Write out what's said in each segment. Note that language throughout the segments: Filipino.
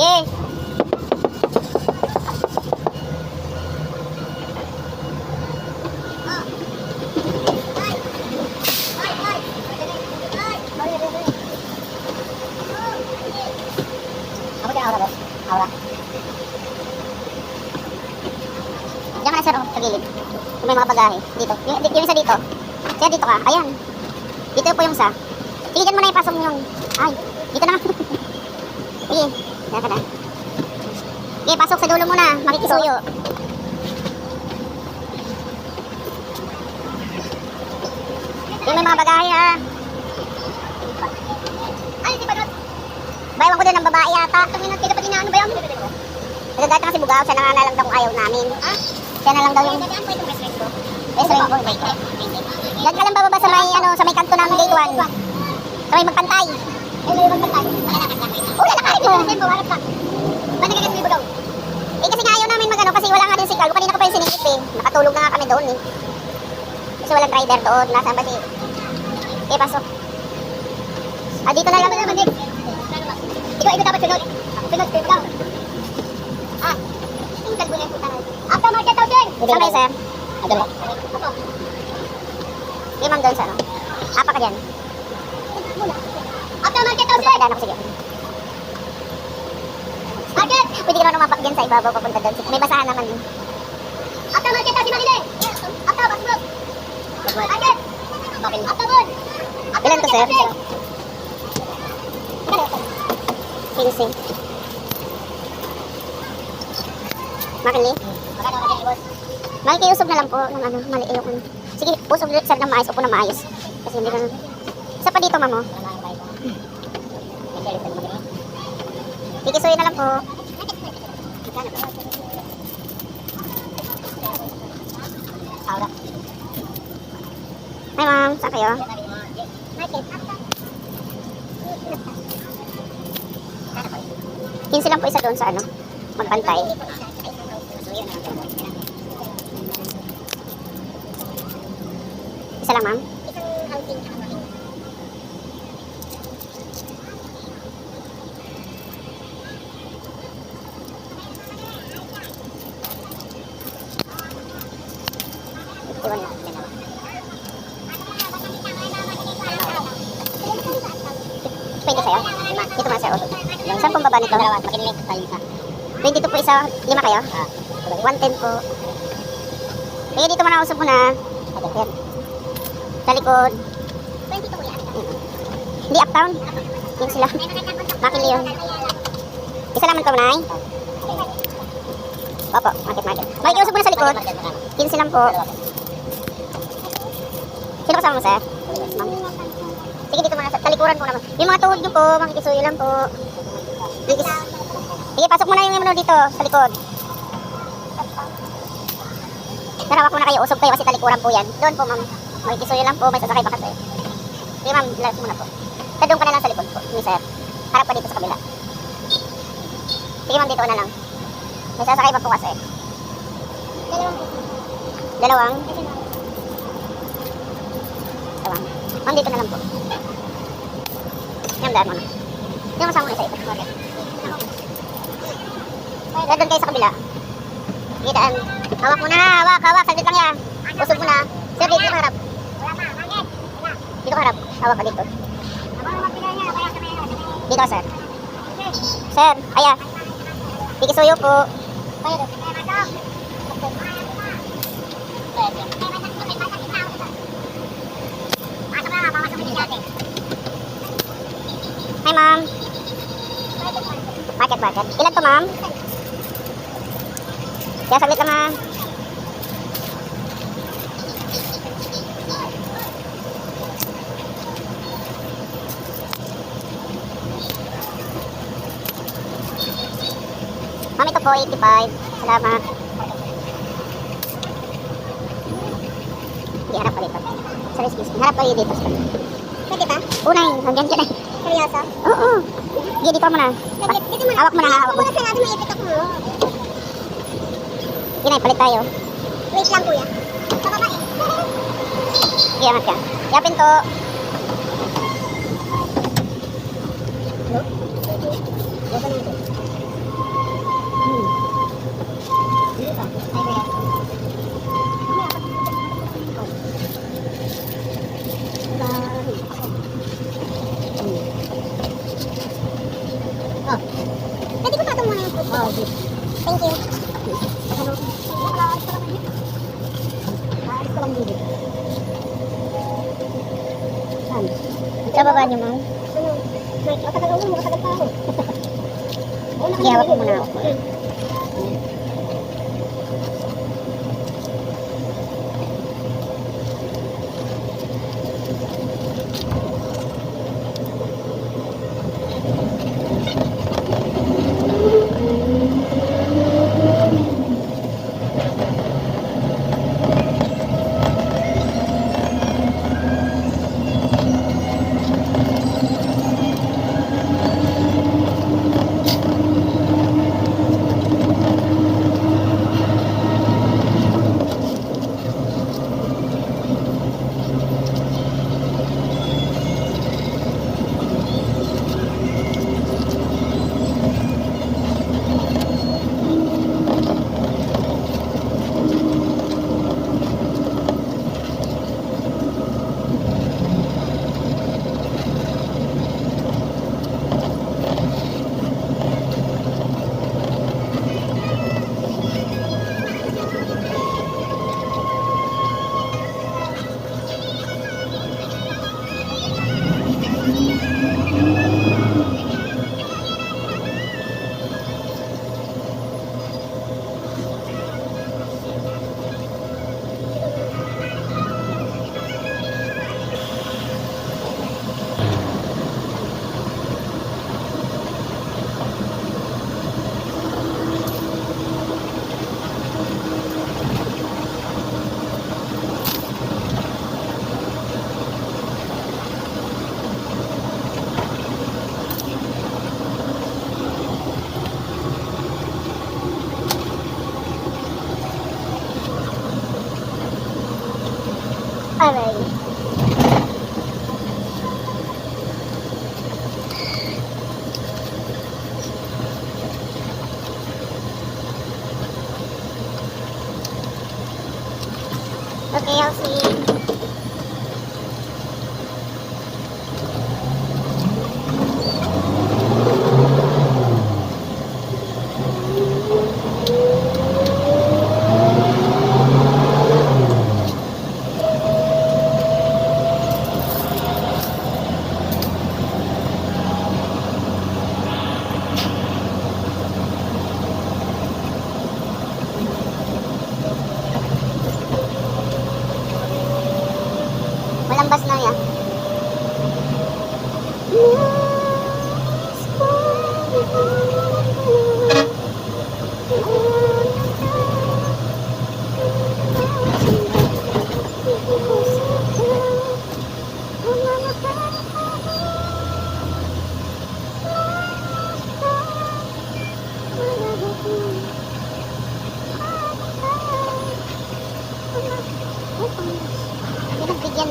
Ako aura. Diyan na oh, sa gilid. Kung may mga bagahe. Dito. Yung, yung isa dito. Sir, dito ka. Ayan. Dito po yung isa. Sige, dyan mo na ipasok yung... Ay, dito na nga. Sige, ka na. Sige, pasok sa dulo muna. Makikisuyo. Yung may mga bagahe ha. Ay, di ba doon? Bayawan ko din ng babae yata. Tumingin kita pa din na ano ba yan? Nagagata kasi bugaw, siya na nga na lang daw kung ayaw namin. Ah? Siya na lang daw yung Dadaan po itong ko. best friend ko. Diyan ka lang bababa sa may, ano, sa may kanto ng gate 1. Sa may magpantay. Eh, may ibang pantay. Malalakad lang kayo. Oo, lalakarin mo. Kasi harap ka. Ba't nagkakas mo daw? Eh kasi nga ayaw namin magano kasi wala nga din si Carlo. Kanina ko pa yung siningit eh. Nakatulog na nga kami doon eh. Kasi walang rider doon. Nasaan ba si... Eh, pasok. Ah, dito na lang. Ikaw, ikaw dapat sunod. Sunod, kayo daw. Ah, yung tagbo na yung puta na. After market daw din. Kami, sir. Adal ba? Ako. Di ma'am doon sa ano. Apa ka dyan. Muna. After market daw din. pakidaan ako sige. Market! Pwede ka na umapak dyan sa ibabaw papunta doon. May basahan naman eh. After market daw si Manila. After, basbog. Market! After good. After Ilan to, market sir? din. Pinsing. Ka din, boss? Makikiusap na lang po ng ano, mali ayoko. Sige, usap sir na maayos, upo na maayos. Kasi hindi ko na... Isa pa dito, ma'am, Kikisuyo na lang po. Hi, ma'am. Saan kayo? Pinsi lang po isa doon sa ano, magpantay. Isa lang, ma'am. Isang outing. Iwan na. Pwede sa'yo? Dito muna sa'yo. Saan pong baba nito? Dalawa, makinig sa isa. Pwede dito po isa, lima kayo? Ah, 110 po. Kaya dito muna usap muna. Yan. Sa likod. 20 to kuya. Hindi uptown. Yun sila. Makili yun. Isa naman to, Nay. Opo, market market. Makikiusap muna sa likod. 15 lang po. Sino kasama mo, sir? Sige, dito. Sa talikuran po naman. Yung mga tuhod nyo po, makikisuyo lang po. Sige, pasok muna yung ano dito, sa likod. Narawak muna kayo, usog kayo kasi talikuran po yan. Doon po, ma'am. Makikisuyo lang po, may sasakay pa kasi. Sige, ma'am, relax muna po. Sa doon ka na lang sa likod po, ni sir. Harap pa dito sa kabila. Sige, ma'am, dito ka na lang. May sasakay pa po kasi. Dalawang Dalawang. Dalawang. Ma'am, dito na lang po. Yan, daan mo na. Kasama mo na sa ito. Okay. Dahil doon kayo sa kabila. Sige, daan. Hawak mo na, hawak, hawak. Saglit lang yan. Usog mo na. Sir, dito ka harap. Dito ka harap. Hawak ka dito. Kaya Dito sir. Sir, aya. Pikisuyo po. Kaya doon. Kaya madam. Kaya doon. Kaya madam, may batak yung tao dito. Pasok na, papasok mo din. Hi, ma'am. Market, market. Ilan to, ma'am? Kaya saglit lang, ha. Ma'am, ito po, 85. Salamat. Hindi, harap ka dito. Sorry, excuse me. Harap kayo dito. Pwede ba? Unay, hanggang ka na. Seryoso? Oo. Sige, dito mo na. Dito dito mo na. Hawak mo na, hawak mo. Muna sarado, may ipit ako mo. Yun ay, palit tayo. Wait lang, kuya. Sa babae. Sige, angat ka. Yapin to. Sa baba niyo, ma'am. Ano? Matagal ako, matagal pa ako. Sige, hawak mo muna ako.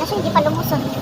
Tapos hindi pa lumusot.